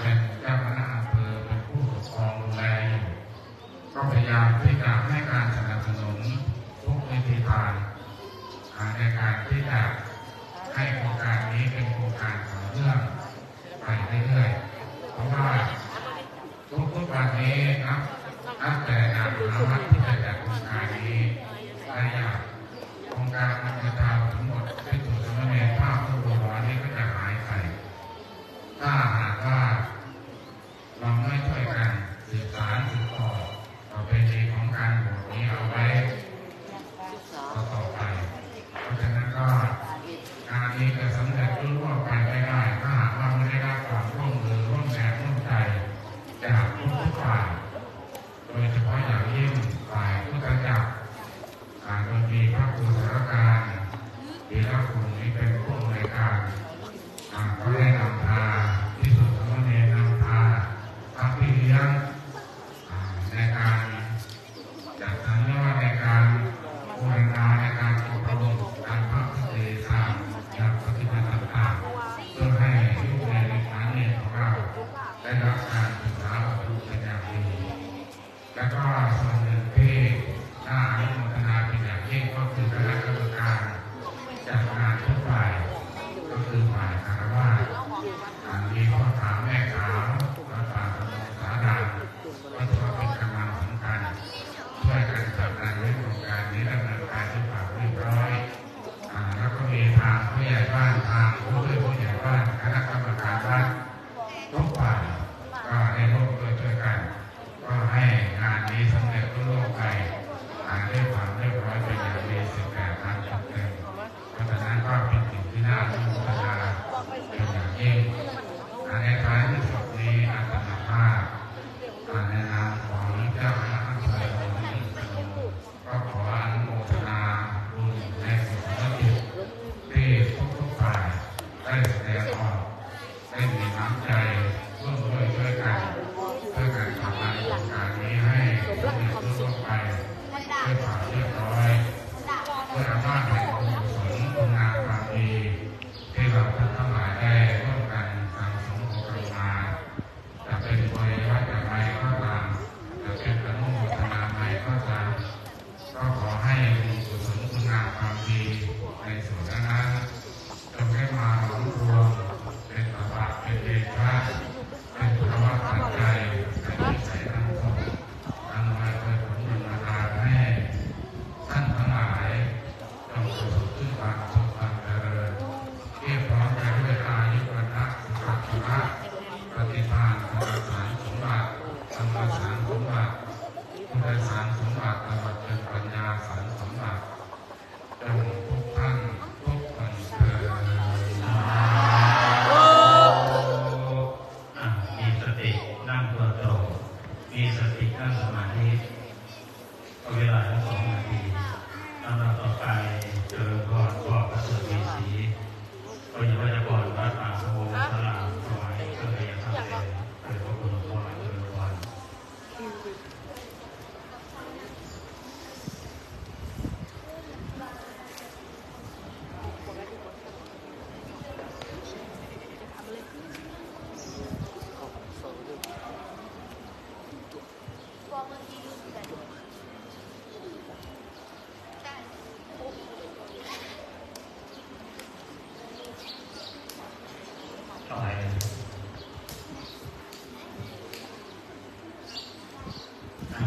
เป็นเจ้าคณะอำเภอเป็นผู้ปกครองดูแลยก็พยายามที่จะให้การสนับสนุนทุกวิธีทางในการที่จะให้โครงการนี้เป็นโครงการต่อเนื่องไปเรื่อยๆเพราะว่าทุกๆวันนี้นะนับแต่นางรัฒนาแได้จัดโครงการนี้ในยากโครงการมันจะทำทั้งหมดที่ถูก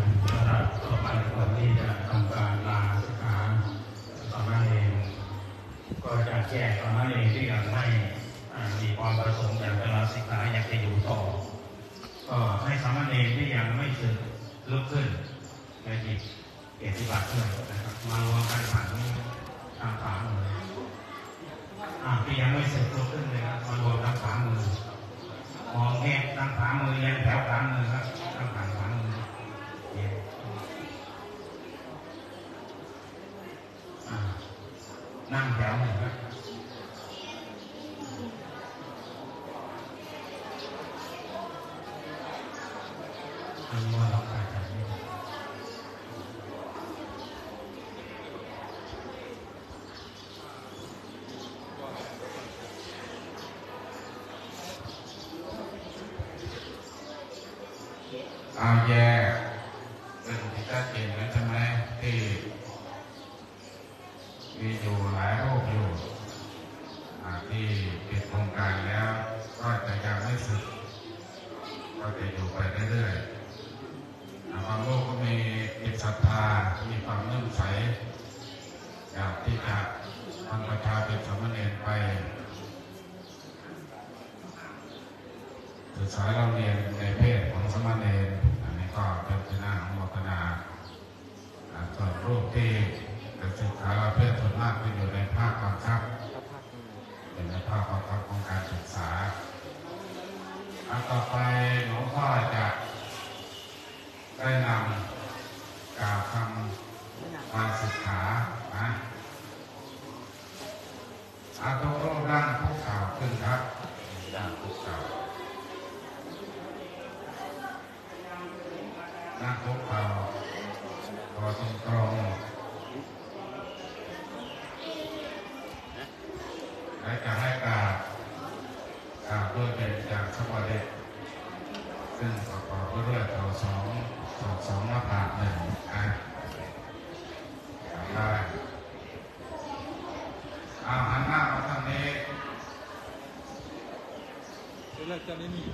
นะครับต่อไปก่อนที่จะทำการลาสขาสามเณรก็จะแจกสามเณรที่ยังไม่มีความประสงค์อยากลาสิขาอยากจะอยู่ต่อ ก็ให้สามเณรที่ยังไม่สึกลุกขึ้นและหยิบเติบัตรอนะครับมารวมกันผ่านนี้างฝ่ามือ่าที่ยังไม่สึกลุกขึ้นเลยครับมารวมทางฝ่ามือมองแง่ทางฝ่ามือยังแถวฝ่ามือครับ năm kéo này ที่ปิดโครงการแล้ว ก็จะยังไม่สึก ก็จะอยู่ไปเรื่อยๆความโลภก็มีจิตศรัทธา มีความเลื่อมใสอยากที่จะทำประชาเป็นสมณเณรไปศึกษาเรา pandemia.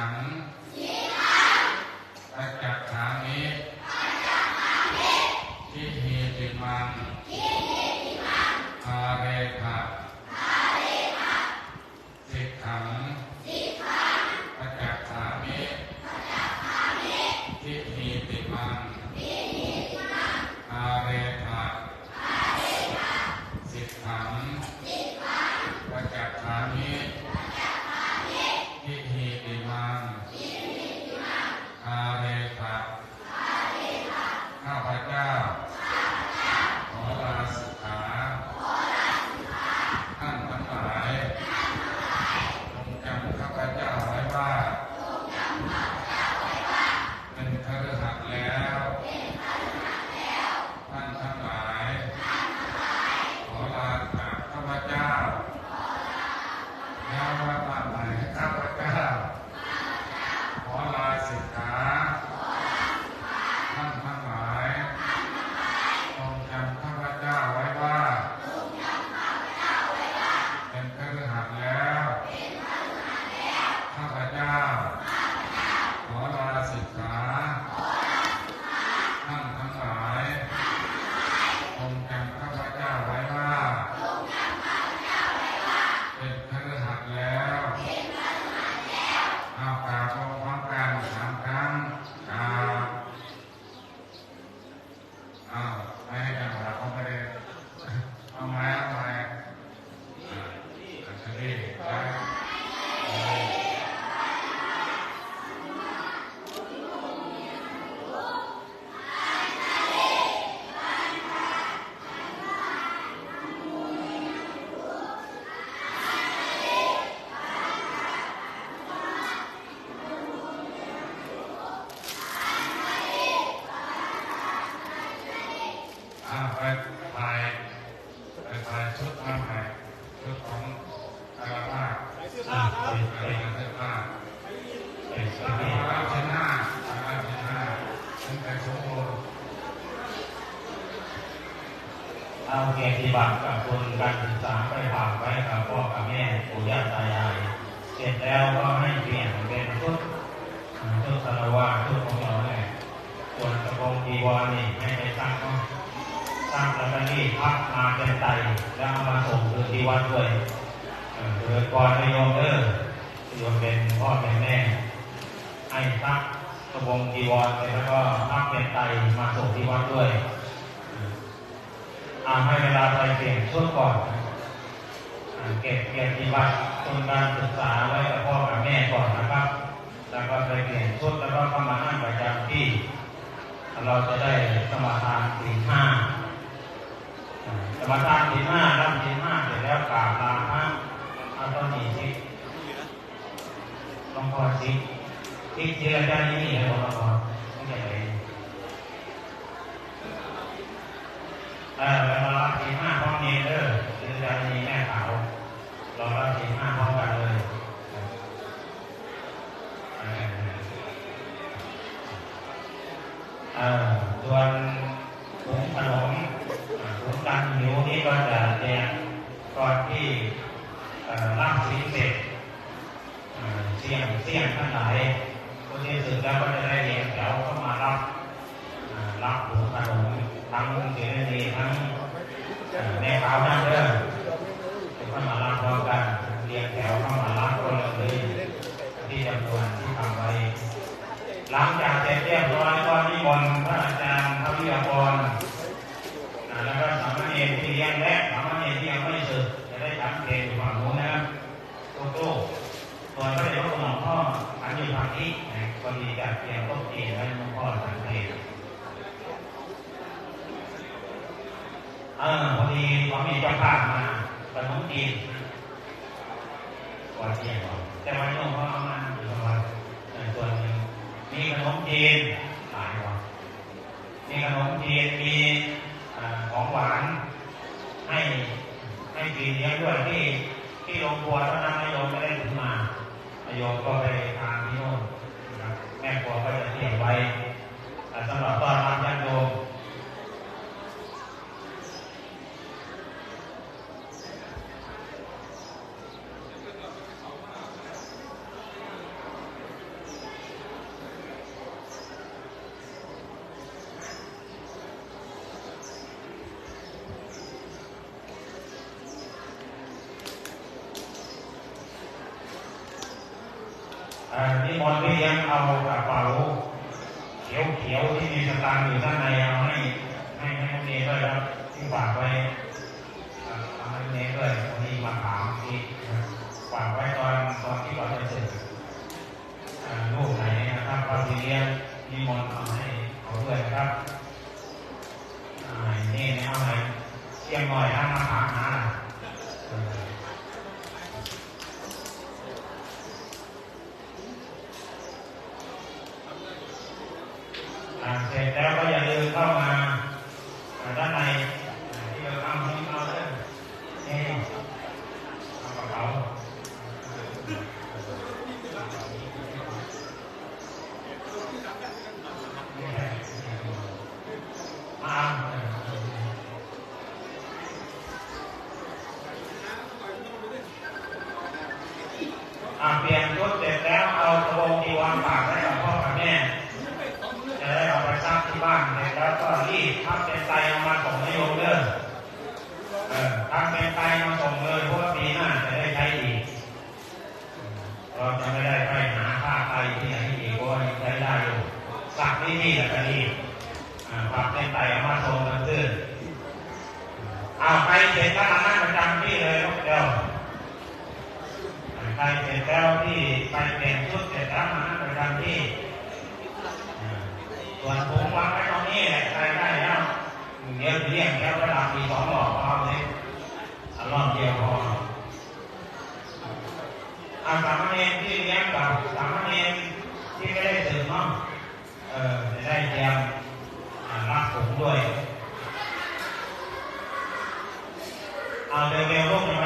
嗯， เอาเกียรติบัตรกับคุณการศึกษาไปฝากไว้กับพ่อกับแม่ปู่ย่าตายาย เสร็จแล้วก็ให้เปลี่ยนเป็นชุดชุดคารวะชุดของเราเนี่ส่วนกระโปรงจีวรนี่ให้ไปซักเนาะซักแล้วนี่พับมาเป็นไตแล้วเอามาส่งคืนที่วัดด้วยเออกิดก่อนไม่ยอมเด้อโยมเป็นพ่อเป็นแม่ให้ซัก กระโปรงจีวรไปแล้วก็พับเป็นไตมาส่งที่วัดด้วยอาให้เวลาไปเปลี่ยนชดก่อน เก็บเกียรติบัตรทุนการศึกษาไว้กับพ่อกับแม่ก่อนนะครับ แล้วก็ไปเปลี่ยนชุดแล้วก็เข้ามานั่งประจำที่ เราจะได้สมาทานสี่ห้าสมาทานสี่ห้ารับสี่ห้าเสร็จแล้วกราบลาพระเอาต้นนี้สิต้องพอสิ ที่เจรจานี่นี่เลยบอกว่าไม่ใช่เลยเออเรารับสี่ห้าพ่อเนเดอร์เจอจะมีแม่ขาวเรารับสี่ห้าพ่อ ร็จเรียบร้อยก็นิมนต์พระอาจารย์พระวิทยากรแล้วก็สามเณรที่เลี้ยงและสามเณรที่ยังไม่สึกจะได้ฉันเพลอยู่ฝั่งโน้นนะครับโต๊ะส่วนพระเดชพระคุณหลวงพ่ออันนี้ฝั่งนี้นะก็มีจัดเตรียมโต๊ะจีนไว้หลวงพ่อฉันเพลเออพอดีเขามีเจ้าภาพมาขนมจีนวันเที่ยงก่อนแต่วันนี้เขาเอามาอมาณเออส่วนหนึ่ง มีขนมจีนหลายวันมีขนมจีนมีของหวานให้ให้กินเลี้ยด้วยที่ที่โรงครัวเท่านั้นนายโยมไม่ได้ถึงมานายโยมก็ไปทานที่โน่นแม่ครัวก็จะเตรียมไว้อาสำหรับตอนรับญาติโยม เอ่อนิมนต์พี่เลี้ยงเอากระเป๋าเขียวเขียวๆที่มีสตางค์อยู่ด้านในเอาให้ให้ให้เรียนด้วยครับที่ฝากไว้เอาให้เรียนด้วยวันนี้มาถามที่ฝากไว้ตอนตอนที่เราจะเสร็จลูกไหนนะครับพอพี่เลี้ยงนิมนต์เอาให้เขาด้วยนะครับอ่านี่นะเอาไหนเชียงหน่อยถ้ามาถามหา เอออ่าเสร็จแล้วก็อย่า ไปเอามาส่งนโยมเด้อทำเป็นไปมาส่งเลยเพราะว่าปีหน้าจะได้ใช้อีกเราจะไม่ได้ไปหาผ้าไปที่ไหนอีกเพราะว่าใช้ได้อยู่สักนี่นี่แหละก็ดีฝากเป็นไปเอามาส่งกันตื้อเอาไปเสร็จแล้วนั่งประจำที่เลยเดี๋ยวไปเสร็จแล้วที่ อาสามเณรที่เลี้ยงกับสามเณรที่ไม่ได้ตื่นเนาะเออได้เตรียมรับผมด้วย เอาเร็วๆลูกนะ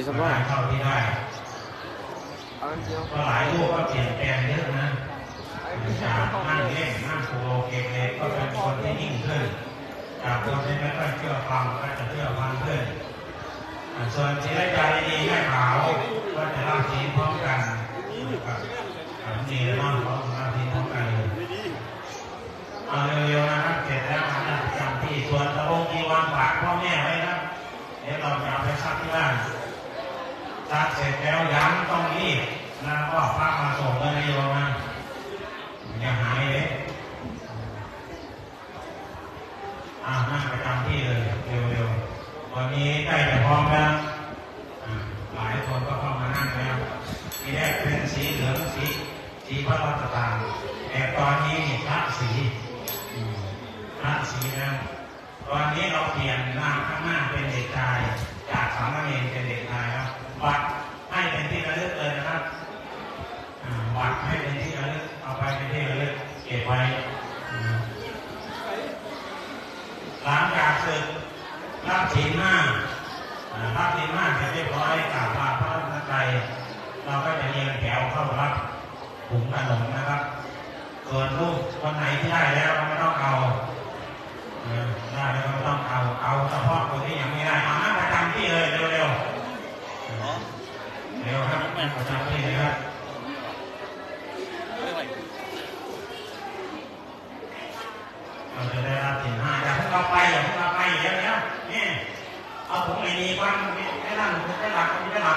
ชีสบอได้ลเท่าที่ได้ก็หลายรูปก็เปลี่ยนแปลงเยอะนะจากนั่งเล่นนั่งโคโลเกมเลยก็เป็นคนที่นิ่งขึ้นจากคนที่ไม่ค่อยเชื่อฟังก็จะเชื่อฟังขึ้นอ่าส่วนศีลใจดีแม่ขาวก็จะรับศีลพร้อมกันกับอ่าดีแล้วเนาะเขารับศีลพร้อมกันเลยเอาเร็วๆนะครับเสร็จแล้วมานั่งประจำที่ส่วนตะบงกีวันฝากพ่อแม่ไว้นะเดี๋ยวเราจะเอาไปซักที่บ้าน จักเสร็จแล้วย้ำต้องรีบนะก็พามาส่งเลยนะโยมนะอย่าหายเลย รับศีลห้าอ่ารับศีลห้าเสร็จเรียบร้อยกราบลาพระรัตนตรัยเราก็จะเรียงแถวเข้ารับถุงขนมนะครับส่วนลูกคนไหนที่ได้แล้วเราไม่ต้องเอาเออได้แล้วก็ไม่ต้องเอาเอาเฉพาะคนที่ยังไม่ได้เอานั่งประจำที่เลยเร็วๆเร็วครับนั่งประจำที่เลยครับ เราจะได้รับสินห้าอย่าเพิ่เราไปอย่าเพิ่เราไปอย่างวเดี๋ยวนี่เอาผมไอ้นี่บ้างไม่นั่งไม่หลับไม่หลัก